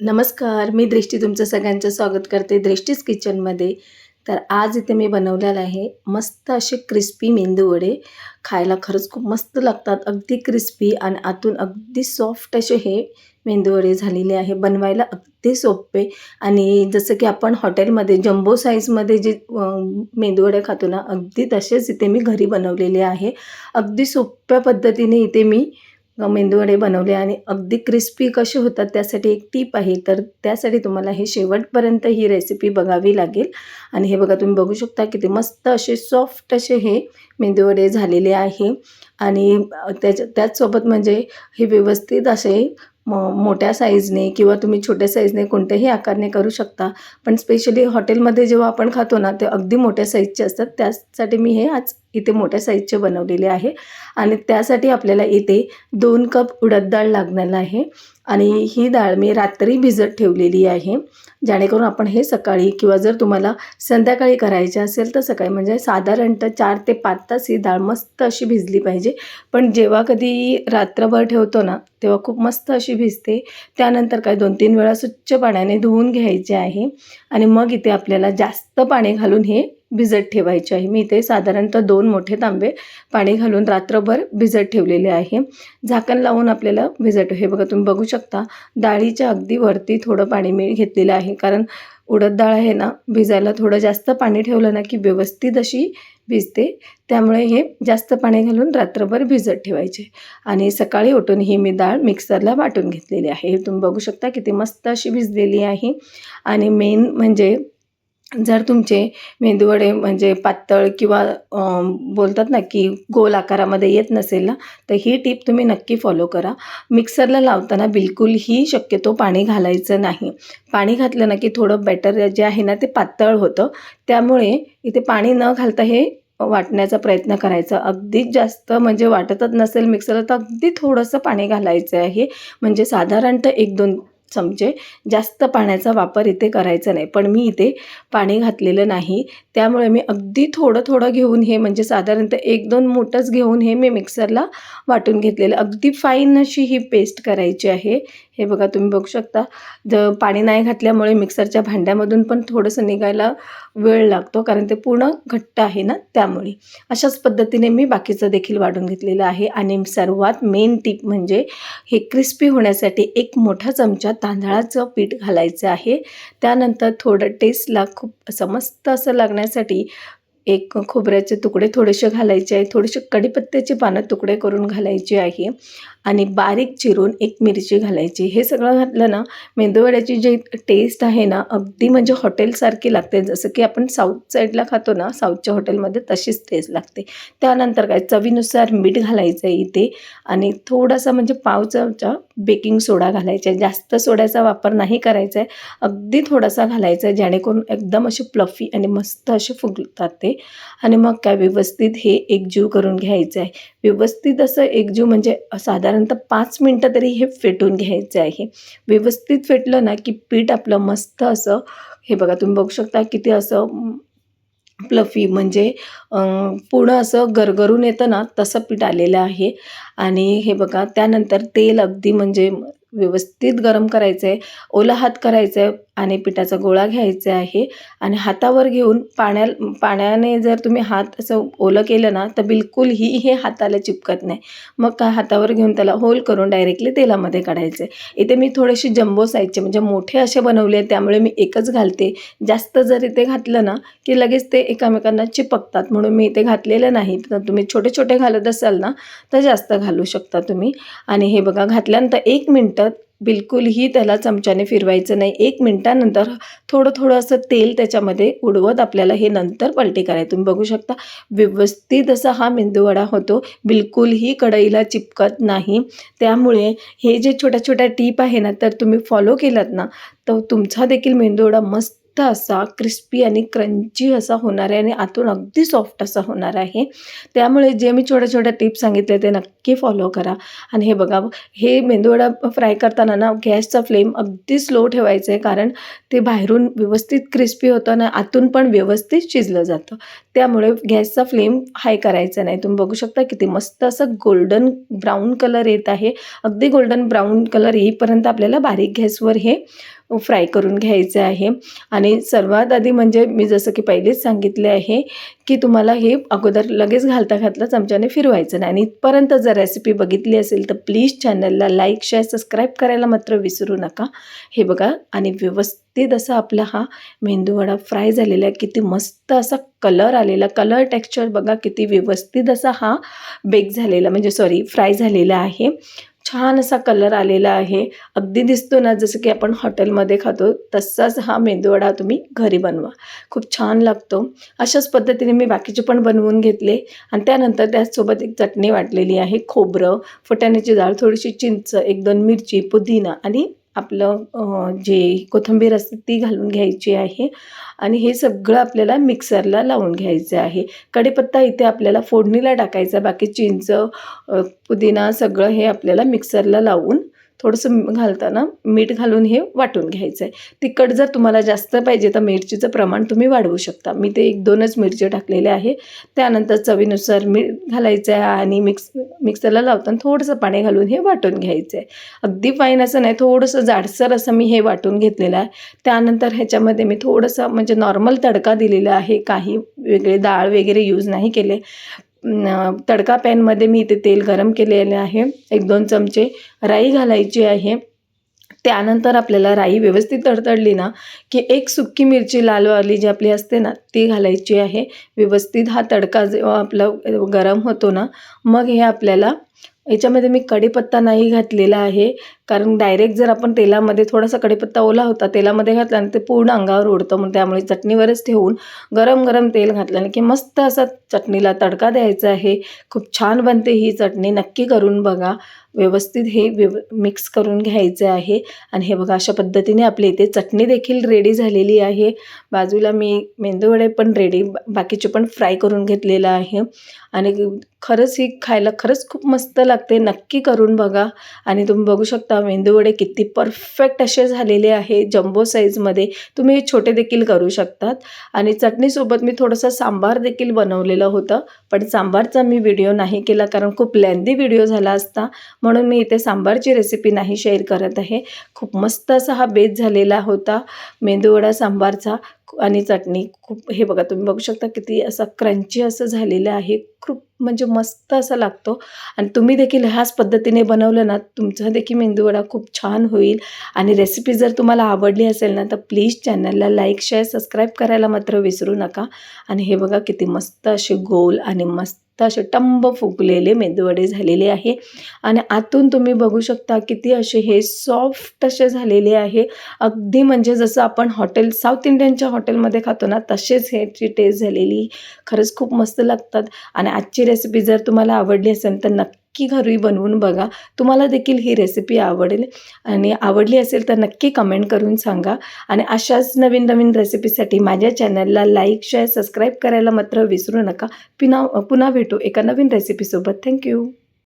नमस्कार मी दृष्टी तुमचं सगळ्यांचं स्वागत करते दृष्टीज किचनमध्ये. तर आज इथे मी बनवलेलं आहे मस्त असे क्रिस्पी मेंदू वडे. खायला खरंच खूप मस्त लागतात अगदी क्रिस्पी आणि आतून अगदी सॉफ्ट असे हे मेंदूवडे झालेले आहे बनवायला अगदी सोपे. आणि जसं की आपण हॉटेलमध्ये जम्बो साईजमध्ये जे मेंदूवडे खातो ना अगदी तसेच इथे मी घरी बनवलेले आहे. अगदी सोप्या पद्धतीने इथे मी मेंदूवडे बनवले आणि अगदी क्रिस्पी कसे होतात त्यासाठी एक टीप आहे. तर त्यासाठी तुम्हाला हे शेवटपर्यंत ही रेसिपी बघावी लागेल. आणि हे बघा तुम्ही बघू शकता किती मस्त असे सॉफ्ट असे हे मेंदूवडे झालेले आहे. आणि त्याच्या त्याचसोबत म्हणजे हे व्यवस्थित असे म मोठ्या साईजने किंवा तुम्ही छोट्या साईजने कोणत्याही आकारने करू शकता. पण स्पेशली हॉटेलमध्ये जेव्हा आपण खातो ना ते अगदी मोठ्या साईजचे असतात. त्यासाठी मी हे आज इथे मोठ्या साईजचे बनवलेले आहे. आणि त्यासाठी आपल्याला इथे दोन कप उडद डाळ लागणार आहे. आणि ही डाळ मी रात्री भिजत ठेवलेली आहे. जेणेकरून आपण हे सकाळी किंवा जर तुम्हाला संध्याकाळी करायचे असेल तर सकाळी म्हणजे साधारणतः चार ते पाच तास ही डाळ मस्त अशी भिजली पाहिजे. पण जेव्हा कधी रात्रभर ठेवतो ना तेव्हा खूप मस्त अशी भिजते. त्यानंतर काय दोन तीन वेळा स्वच्छ पाण्याने धुवून घ्यायचे आहे. आणि मग इथे आपल्याला जास्त तर पाणी घालून हे भिजत ठेवायचे आहे. मी इथे साधारणतः दोन मोठे तांबे पाणी घालून रात्रभर भिजत ठेवलेले आहे. झाकण लावून आपल्याला भिजत हे बघा तुम्ही बघू शकता डाळीच्या अगदी वरती थोडं पाणी मी घेतलेलं आहे. कारण उडद डाळ आहे ना भिजायला थोडं जास्त पाणी ठेवलं ना की व्यवस्थित अशी भिजते. त्यामुळे हे जास्त पाणी घालून रात्रभर भिजत ठेवायचे. आणि सकाळी उठून ही मी डाळ मिक्सरला वाटून घेतलेली आहे. हे तुम्ही बघू शकता किती मस्त अशी भिजलेली आहे. आणि मेन म्हणजे जर तुमचे मेंदूवडे म्हणजे पातळ किंवा बोलतात ना की गोल आकारामध्ये येत नसेल ना तर ही टीप तुम्ही नक्की फॉलो करा. मिक्सरला लावताना बिलकुलही शक्यतो पाणी घालायचं नाही. पाणी घातलं ना की थोडं बॅटर जे आहे ना ते पातळ होतं. त्यामुळे इथे पाणी न घालता हे वाटण्याचा प्रयत्न करायचा. अगदीच जास्त म्हणजे वाटतच नसेल मिक्सरला तर अगदी थोडंसं पाणी घालायचं आहे. म्हणजे साधारणतः एक दोन चमचे जास्त पाण्याचा वापर इथे करायचा नाही. पण मी इथे पाणी घातलेलं नाही. त्यामुळे मी अगदी थोडं थोडं घेऊन हे म्हणजे साधारणतः एक दोन मोठंच घेऊन हे मी मिक्सरला वाटून घेतलेलं. अगदी फाईन अशी ही पेस्ट करायची आहे. हे बघा तुम्ही बघू शकता. ज पाणी नाही घातल्यामुळे मिक्सरच्या भांड्यामधून पण थोडंसं निघायला वेळ लागतो कारण ते पूर्ण घट्ट आहे ना त्यामुळे. अशाच पद्धतीने मी बाकीचं देखील वाढून घेतलेलं आहे. आणि सर्वात मेन टीप म्हणजे हे क्रिस्पी होण्यासाठी एक मोठा चमचा तांदळाचं पीठ घालायचं आहे. त्यानंतर थोडं टेस्टला खूप असं मस्त असं लागण्यासाठी एक खोबऱ्याचे तुकडे थोडेसे घालायचे आहे. थोडेसे कढीपत्त्याचे पानं तुकडे करून घालायचे आहे. आणि बारीक चिरून एक मिरची घालायची. हे सगळं घातलं ना मेंदूवड्याची जी टेस्ट आहे ना अगदी म्हणजे हॉटेलसारखी लागते. जसं की आपण साऊथ साईडला खातो ना साऊथच्या हॉटेलमध्ये तशीच टेस्ट लागते. त्यानंतर काय चवीनुसार मीठ घालायचं आहे इथे आणि थोडासा म्हणजे पाव चमचा बेकिंग सोडा घालायचा आहे. जास्त सोड्याचा वापर नाही करायचा आहे. अगदी थोडासा घालायचा आहे जेणेकरून एकदम असे प्लफी आणि मस्त असे फुगतात ते. आणि मग काय व्यवस्थित हे एकजीव करून घ्यायचं आहे. व्यवस्थित असं एकजीव म्हणजे साधारणतः पाच मिनटं तरी हे फेटून घ्यायचं आहे. व्यवस्थित फेटलं ना की पीठ आपलं मस्त असं हे बघा तुम्ही बघू शकता किती असं प्लफी म्हणजे पूर्ण असं गरगरून येतं ना तसं पीठ आलेलं आहे. आणि हे बघा त्यानंतर तेल अगदी म्हणजे व्यवस्थित गरम करायचं आहे ओला हात करायचा आहे आणि पिठाचा गोळा घ्यायचा आहे. आणि हातावर घेऊन पाण्या पाण्याने जर तुम्ही हात असं ओलं केलं ना तर बिलकुलही हे हाताला चिपकत नाही. मग का हातावर घेऊन त्याला होल करून डायरेक्टली तेलामध्ये काढायचं. आहे इथे मी थोडेसे जम्बो साईजचे म्हणजे मोठे असे बनवले आहेत त्यामुळे मी एकच घालते. जास्त जर इथे घातलं ना की लगेच ते एकामेकांना चिपकतात. म्हणून मी इथे घातलेलं नाही. तर तुम्ही छोटे छोटे घालत असाल ना तर जास्त घालू शकता तुम्ही. आणि हे बघा घातल्यानंतर एक मिनटं बिलकुलही त्याला चमच्याने फिरवायचं नाही. एक मिनटानंतर थोडं थोडं असं तेल त्याच्यामध्ये उडवत आपल्याला हे नंतर पलटी करायला तुम्ही बघू शकता व्यवस्थित असा हा मेंदूवडा होतो. बिलकुलही कढईला चिपकत नाही. त्यामुळे हे जे छोट्या छोट्या टीप आहे ना तर तुम्ही फॉलो केलात ना तर तुमचा देखील मेंदूवडा मस्त मस्त असा क्रिस्पी आणि क्रंची असा होणार आहे आणि आतून अगदी सॉफ्ट असा होणार आहे. त्यामुळे जे मी छोट्या छोट्या टिप्स सांगितले ते नक्की फॉलो करा. आणि हे बघा हे मेंदूवडा फ्राय करताना ना गॅसचा फ्लेम अगदी स्लो ठेवायचा आहे कारण ते बाहेरून व्यवस्थित क्रिस्पी होतं आणि आतून पण व्यवस्थित शिजलं जातं. त्यामुळे गॅसचा फ्लेम हाय करायचा नाही. तुम्ही बघू शकता किती मस्त असं गोल्डन ब्राऊन कलर येत आहे. अगदी गोल्डन ब्राऊन कलर येईपर्यंत आपल्याला बारीक गॅसवर हे फ्राय करून घ्यायचे आहे. आणि सर्वात आधी म्हणजे मी जसं की पहिलेच सांगितले आहे की तुम्हाला हे अगोदर लगेच घालता घातलं चमच्याने फिरवायचं नाही. आणि इथपर्यंत जर रेसिपी बघितली असेल तर प्लीज चॅनलला लाईक शेअर सबस्क्राईब करायला मात्र विसरू नका. हे बघा आणि व्यवस्थित असा आपला हा मेंदूवडा फ्राय झालेला आहे. किती मस्त असा कलर आलेला कलर टेक्स्चर बघा किती व्यवस्थित असा हा बेक झालेला म्हणजे सॉरी फ्राय झालेला आहे. छान असा कलर आलेला आहे. अगदी दिसतो ना जसं की आपण हॉटेलमध्ये खातो तसाच हा मेंदूवडा तुम्ही घरी बनवा. खूप छान लागतो. अशाच पद्धतीने मी बाकीचे पण बनवून घेतले. आणि त्यानंतर त्याचसोबत एक चटणी वाटलेली आहे खोबरं फुटाण्याची डाळ थोडीशी चिंच एक दोन मिरची पुदिना आणि आपलं जे कोथिंबीर असते ती घालून घ्यायची आहे. आणि हे सगळं आपल्याला मिक्सरला लावून घ्यायचं आहे. कढीपत्ता इथे आपल्याला फोडणीला टाकायचा बाकी चिंच पुदिना सगळं हे आपल्याला मिक्सरला लावून थोडंसं घालताना मीठ घालून हे वाटून घ्यायचं आहे तिखट जर तुम्हाला जास्त पाहिजे तर मिरचीचं प्रमाण तुम्ही वाढवू शकता. मी ते एक दोनच मिरची टाकलेले आहे. त्यानंतर चवीनुसार मीठ घालायचं आहे आणि मिक्स मिक्सरला लावताना थोडंसं पाणी घालून हे वाटून घ्यायचं आहे अगदी फाईन असं नाही थोडंसं जाडसर असं मी हे वाटून घेतलेलं आहे. त्यानंतर ह्याच्यामध्ये मी थोडंसं म्हणजे नॉर्मल तडका दिलेला आहे. काही वेगळे डाळ वगैरे यूज नाही केले. तडका पॅनमध्ये मी इथे तेल गरम केलेले आहे. एक दोन चमचे राई घालायची आहे. त्यानंतर आपल्याला राई व्यवस्थित तडतडली ना की एक सुक्की मिरची लालवाली जी आपली असते ना ती घालायची आहे. व्यवस्थित हा तडका जेव्हा आपला गरम होतो ना मग हे आपल्याला याच्यामध्ये मी कढीपत्ता नाही घातलेला आहे. कारण डायरेक्ट जर आपण तेलामध्ये थोडासा कढीपत्ता ओला होता तेलामध्ये घातला आणि ते पूर्ण अंगावर उडतं मग त्यामुळे चटणीवरच ठेवून गरम गरम तेल घातल्याने की मस्त असा चटणीला तडका द्यायचा आहे. खूप छान बनते ही चटणी. नक्की करून बघा. व्यवस्थित हे व्यव मिक्स करून घ्यायचं आहे. आणि हे बघा अशा पद्धतीने आपली इथे चटणी देखील रेडी झालेली आहे. बाजूला मी मेंदूवडे पण रेडी बाकीचे पण फ्राय करून घेतलेलं आहे. आणि खरंच ही खायला खरंच खूप मस्त लागते. नक्की करून बघा. आणि तुम्ही बघू शकता मेंदूवडे किती परफेक्ट असे झालेले आहे जम्बो साईजमध्ये तुम्ही हे छोटे देखील करू शकतात. आणि चटणीसोबत मी थोडंसं सांबार देखील बनवलेलं होतं. पण सांबारचा मी व्हिडिओ नाही केला कारण खूप लेंदी व्हिडिओ झाला असता. म्हणून मी इथे सांबारची रेसिपी नाही शेअर करत आहे. खूप मस्त असा हा बेत झालेला होता मेंदूवडा सांबारचा. आणि चटणी खूप हे बघा तुम्ही बघू शकता किती असा क्रंची असं झालेलं आहे. खूप म्हणजे मस्त असा लागतो. आणि तुम्ही देखील ह्याच पद्धतीने बनवलं ना तुमचा देखील मेंदूवडा खूप छान होईल. आणि रेसिपी जर तुम्हाला आवडली असेल ना तर प्लीज चॅनलला लाईक शेअर सबस्क्राईब करायला मात्र विसरू नका. आणि हे बघा किती मस्त असे गोल आणि मस्त तर असे टंब फुगलेले मेदूवडे झालेले आहे. आणि आतून तुम्ही बघू शकता किती असे हे सॉफ्ट असे झालेले आहे. अगदी म्हणजे जसं आपण हॉटेल साऊथ इंडियनच्या हॉटेलमध्ये खातो ना तसेच ह्याची टेस्ट झालेली. खरंच खूप मस्त लागतात. आणि आजची रेसिपी जर तुम्हाला आवडली असेल तर नक्की नक्की घरी बनवून बघा. तुम्हाला देखील ही रेसिपी आवडेल आणि आवडली असेल तर नक्की कमेंट करून सांगा. आणि अशाच नवीन नवीन रेसिपीसाठी माझ्या चॅनलला लाईक शेअर सबस्क्राईब करायला मात्र विसरू नका. पुन्हा पुन्हा भेटू एका नवीन रेसिपीसोबत थँक्यू